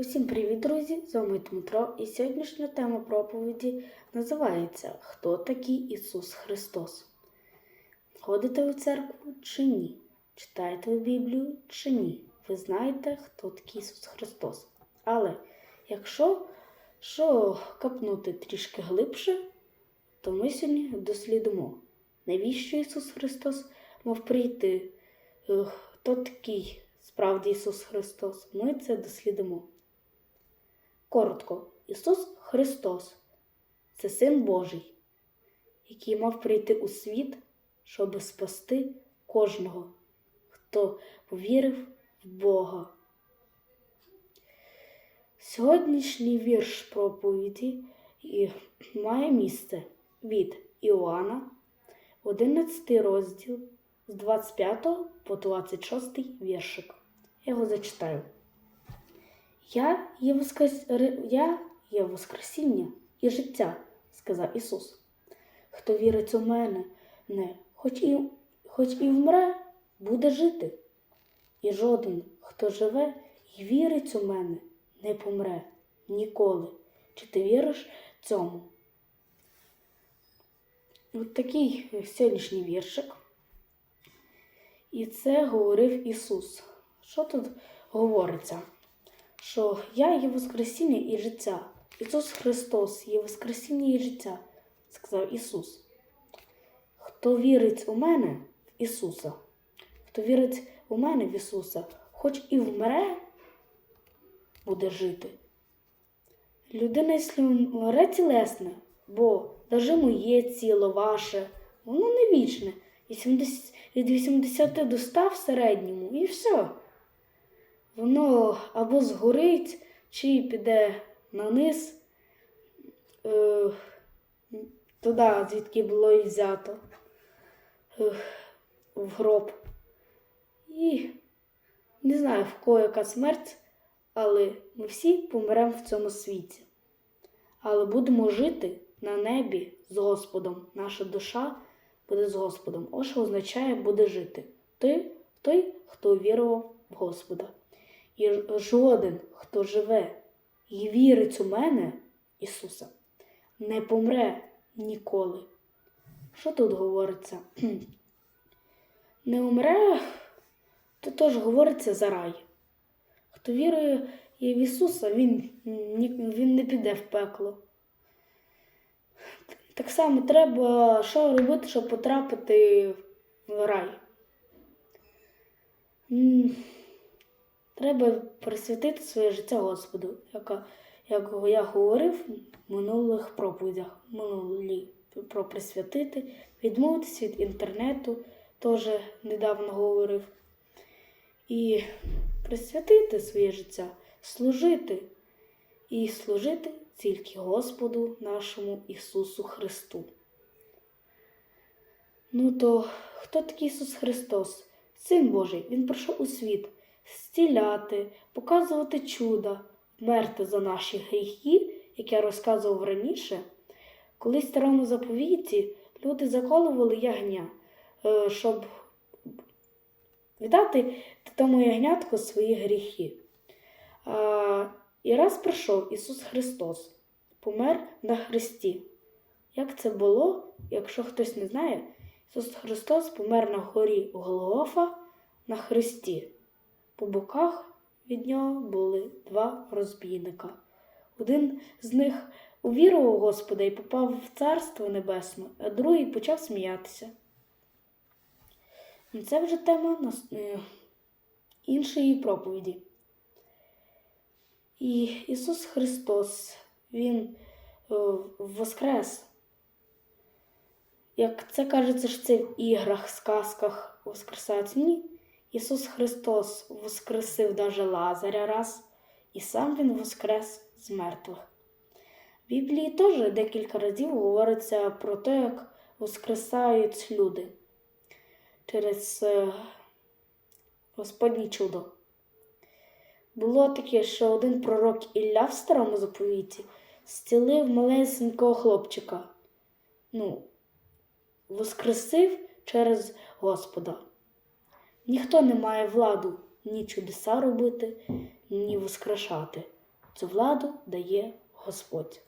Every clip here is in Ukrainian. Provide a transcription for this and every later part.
Усім привіт, друзі! З вами Дмитро, і сьогоднішня тема проповіді називається Хто такий Ісус Христос? Ходите в церкву чи ні? Читаєте ви Біблію чи ні? Ви знаєте, хто такий Ісус Христос. Але якщо що капнути трішки глибше, то ми сьогодні дослідимо, навіщо Ісус Христос мав прийти, хто такий справді Ісус Христос. Ми це дослідимо. Коротко, Ісус Христос це Син Божий, який мав прийти у світ, щоб спасти кожного, хто повірив в Бога. Сьогоднішній вірш проповіді має місце від Іоанна, 11 розділ з 25 по 26 віршик. Я його зачитаю. Я є, воскрес... Я є Воскресіння і життя, сказав Ісус. Хто вірить у мене, не, хоч і, хоч і вмре, буде жити. І жоден, хто живе і вірить у мене, не помре ніколи. Чи ти віриш цьому? От такий сьогоднішній віршик. І це говорив Ісус. Що тут говориться? Що я є Воскресіння і життя. Ісус Христос є Воскресіння і життя, сказав Ісус. Хто вірить у мене в Ісуса, хто вірить у мене в Ісуса, хоч і вмре, буде жити. Людина, якщо вмре тілесне, бо даже моє тіло ваше, воно не вічне. 80 від 80 до 100 в середньому, і все. Воно або згорить, чи піде на низ, е, туди, звідки було і взято, е, в гроб. І не знаю, в кого яка смерть, але ми всі помремо в цьому світі. Але будемо жити на небі з Господом. Наша душа буде з Господом. Ось що означає буде жити. Ти той, хто вірував в Господа. І жоден, хто живе і вірить у мене, Ісуса, не помре ніколи. Що тут говориться? Не умре, то теж говориться за рай. Хто вірує в Ісуса, він, він не піде в пекло. Так само треба що робити, щоб потрапити в рай. Треба присвятити своє життя Господу, яка, як я говорив в минулих проповідях, минулі про присвятити, відмовитися від інтернету, теж недавно говорив. І присвятити своє життя, служити і служити тільки Господу нашому Ісусу Христу. Ну то хто такий Ісус Христос? Син Божий, Він прийшов у світ зціляти, показувати чуда, вмерти за наші гріхи, як я розказував раніше. Колись в старому заповіті люди заколували ягня, е, щоб віддати тому ягнятку свої гріхи. І раз прийшов Ісус Христос, помер на Христі. Як це було, якщо хтось не знає, Ісус Христос помер на горі Голгофа на Христі. По боках від нього були два розбійника. Один з них увірував Господа і попав в Царство Небесне, а другий почав сміятися. Це вже тема е, іншої проповіді. І Ісус Христос, Він е, воскрес. Як це кажеться, що це в іграх, сказках воскресають. Ні. Ісус Христос воскресив даже Лазаря раз, і сам Він воскрес з мертвих. В Біблії теж декілька разів говориться про те, як воскресають люди через е, Господнє чудо. Було таке, що один пророк Ілля в старому заповіті зцілив малесенького хлопчика. Ну, воскресив через Господа. Ніхто не має владу ні чудеса робити, ні воскрешати. Цю владу дає Господь.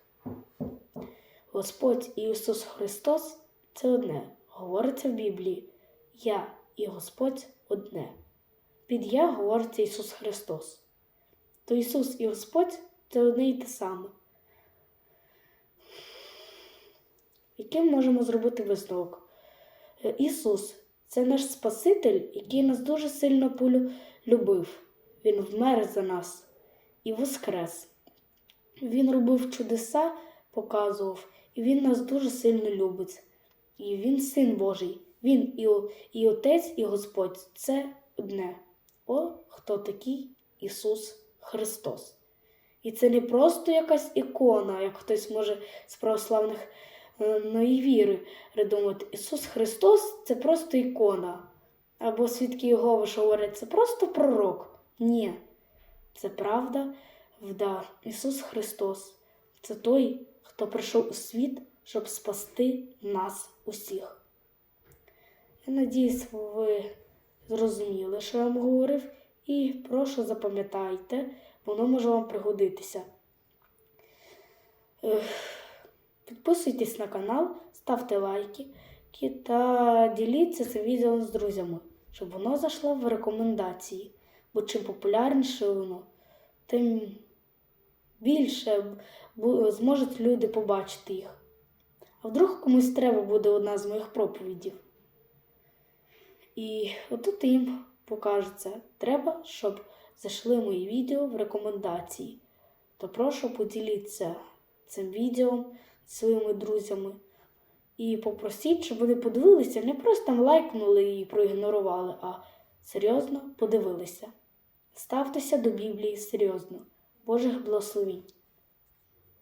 Господь і Ісус Христос це одне. Говориться в Біблії. Я і Господь одне. Під я говориться Ісус Христос. То Ісус і Господь це одне і те саме. Яким можемо зробити висновок? Е, Ісус це наш Спаситель, який нас дуже сильно полюбив. Він вмер за нас і воскрес. Він робив чудеса, показував, і Він нас дуже сильно любить. І Він син Божий. Він і, і Отець, і Господь це одне. О, хто такий Ісус Христос. І це не просто якась ікона, як хтось може з православних е, ну, і віри придумати. Ісус Христос це просто ікона. Або свідки Єгови, що говорять, це просто пророк. Ні, це правда, вда. Ісус Христос це той, хто прийшов у світ, щоб спасти нас усіх. Я надіюсь, ви зрозуміли, що я вам говорив, і прошу запам'ятайте, воно може вам пригодитися. Ех, Підписуйтесь на канал, ставте лайки та діліться цим відео з друзями, щоб воно зайшло в рекомендації. Бо чим популярніше воно, тим більше зможуть люди побачити їх. А вдруг комусь треба буде одна з моїх проповідів. І отут їм покажеться, треба, щоб зайшли мої відео в рекомендації. То прошу поділіться цим відео своїми друзями. І попросіть, щоб вони подивилися, не просто там лайкнули і проігнорували, а серйозно подивилися. Ставтеся до Біблії серйозно. Божих благословінь!